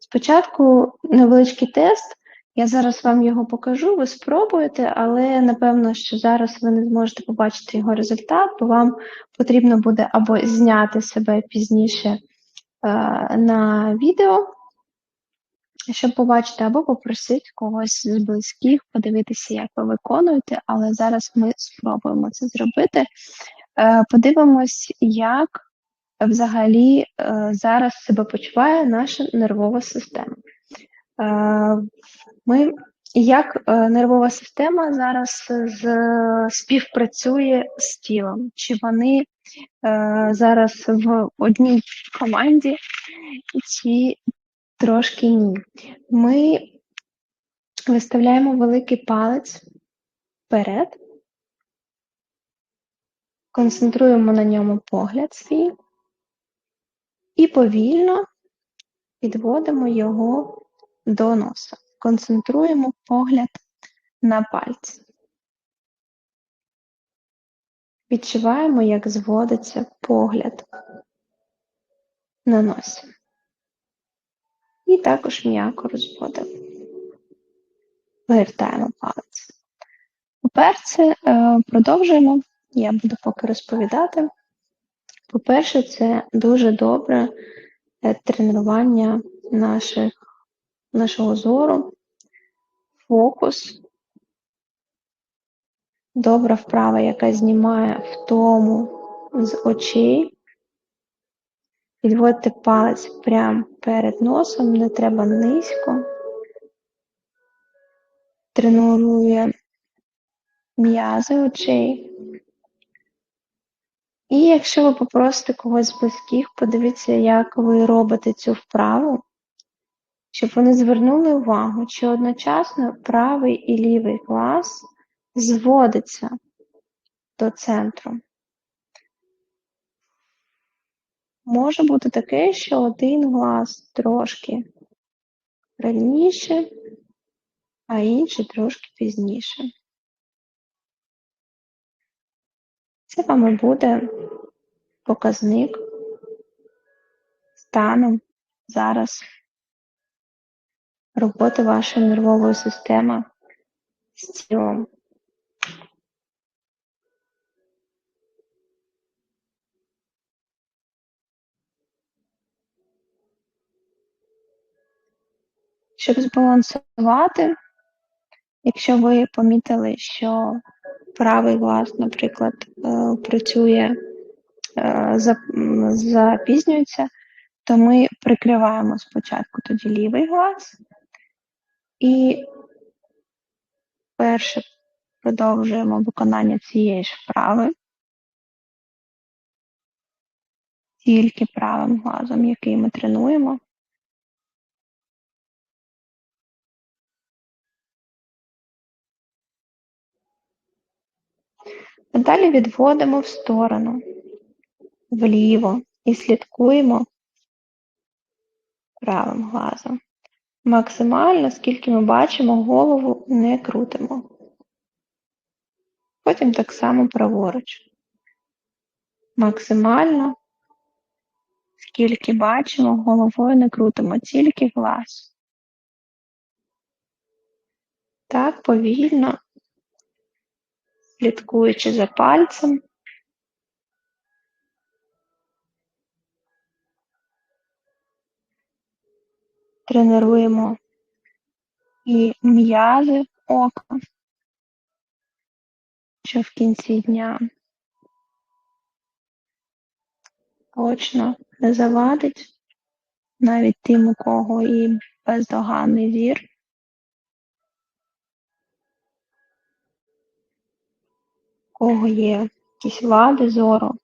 Спочатку невеличкий тест. Я зараз вам його покажу, ви спробуєте, але напевно, що зараз ви не зможете побачити його результат, бо вам потрібно буде або зняти себе пізніше е, на відео, щоб побачити, або попросити когось з близьких подивитися, як ви виконуєте, але зараз ми спробуємо це зробити. Е, подивимось, як взагалі е, зараз себе почуває наша нервова система. Е, ми, Як нервова система зараз співпрацює з тілом? Чи вони зараз в одній команді, чи трошки ні? Ми виставляємо великий палець вперед, концентруємо на ньому погляд свій і повільно підводимо його до носа. Концентруємо погляд на пальці. Відчуваємо, як зводиться погляд на носі. І також м'яко розводимо. Вигортаємо палець. По-перше, е, продовжуємо. Я буду поки розповідати. По-перше, це дуже добре е, тренування наших, нашого зору, фокус, добра вправа, яка знімає втому з очей. Підводьте палець прямо перед носом, не треба низько. Тренує м'язи очей. І якщо ви попросите когось з близьких, подивіться, як ви робите цю вправу, щоб вони звернули увагу, чи одночасно правий і лівий глаз зводиться до центру. Може бути таке, що один глаз трошки раніше, а інший трошки пізніше. Це вам буде показник стану зараз роботи вашої нервової системи з тілом. Щоб збалансувати, якщо ви помітили, що правий глаз, наприклад, е, працює, е, запізнюється, то ми прикриваємо спочатку тоді лівий глаз і перше продовжуємо виконання цієї ж вправи, тільки правим глазом, який ми тренуємо. Далі відводимо в сторону, вліво і слідкуємо правим глазом. Максимально, скільки ми бачимо, голову не крутимо. Потім так само праворуч. Максимально, скільки бачимо, головою не крутимо, тільки глаз. Так, повільно слідкуючи за пальцем. Тренуємо і м'язи ока, що в кінці дня точно не завадить навіть тим, у кого і бездоганний зір. Кого є якісь вади зору,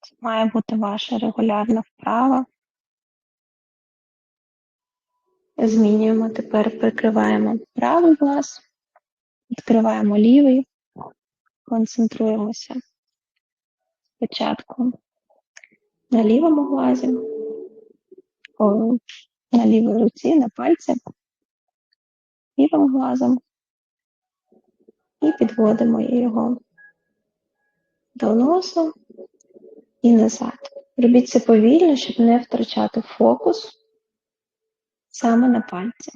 це має бути ваша регулярна вправа. Змінюємо тепер, прикриваємо правий глаз, відкриваємо лівий, концентруємося спочатку на лівому глазі, на лівій руці, на пальці, лівим глазом підводимо його до носу і назад. Робіть це повільно, щоб не втрачати фокус. саме на пальці.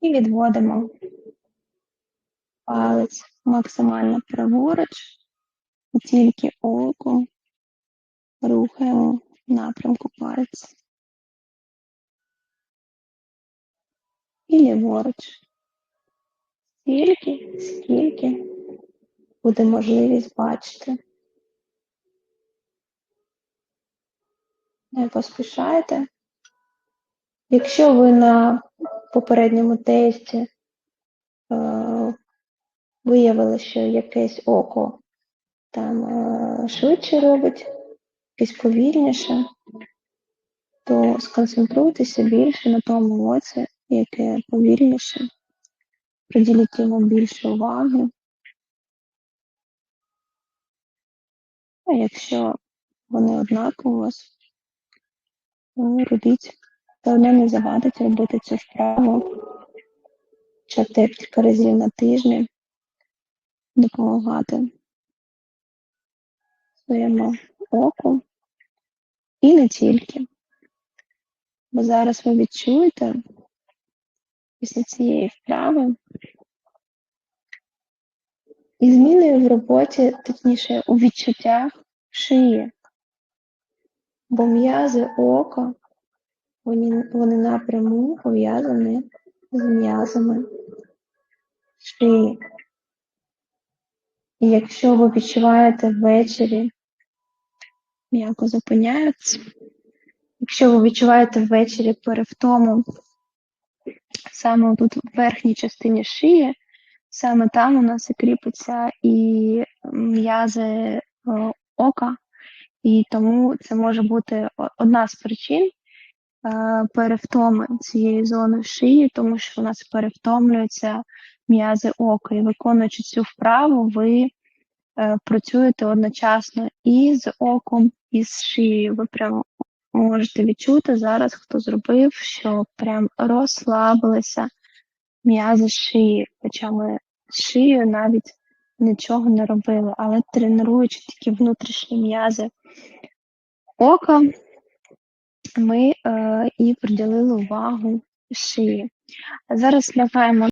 І відводимо палець максимально праворуч, тільки оком рухаємо в напрямку пальця. І ліворуч. Стільки, скільки буде можливість бачити. Не поспішайте. Якщо ви на попередньому тесті е, виявили, що якесь око там е, швидше робить, якесь повільніше, то сконцентруйтеся більше на тому оці, яке повільніше, приділіть йому більше уваги. А якщо вони однакові у вас, то робіть. Головне не завадить робити цю вправу хоча б декілька разів на тиждень, допомагати своєму оку і не тільки. Бо зараз ви відчуєте після цієї вправи і зміни в роботі, точніше, у відчуттях шиї. Бо м'язи ока, вони, вони напряму пов'язані з м'язами шиї. І якщо ви відчуваєте ввечері, м'яко зупиняються, якщо ви відчуваєте ввечері перевтому саме тут в верхній частині шиї, саме там у нас і кріпиться і м'язи ока, і тому це може бути одна з причин е, перевтоми цієї зони шиї, тому що у нас перевтомлюються м'язи ока. І виконуючи цю вправу, ви е, працюєте одночасно і з оком, і з шиєю. Ви прямо можете відчути зараз, хто зробив, що прям розслабилися м'язи шиї, хоча ми з шиєю навіть нічого не робили, але тренуючи тільки внутрішні м'язи ока, ми е, і приділили увагу шиї. Зараз лягаємо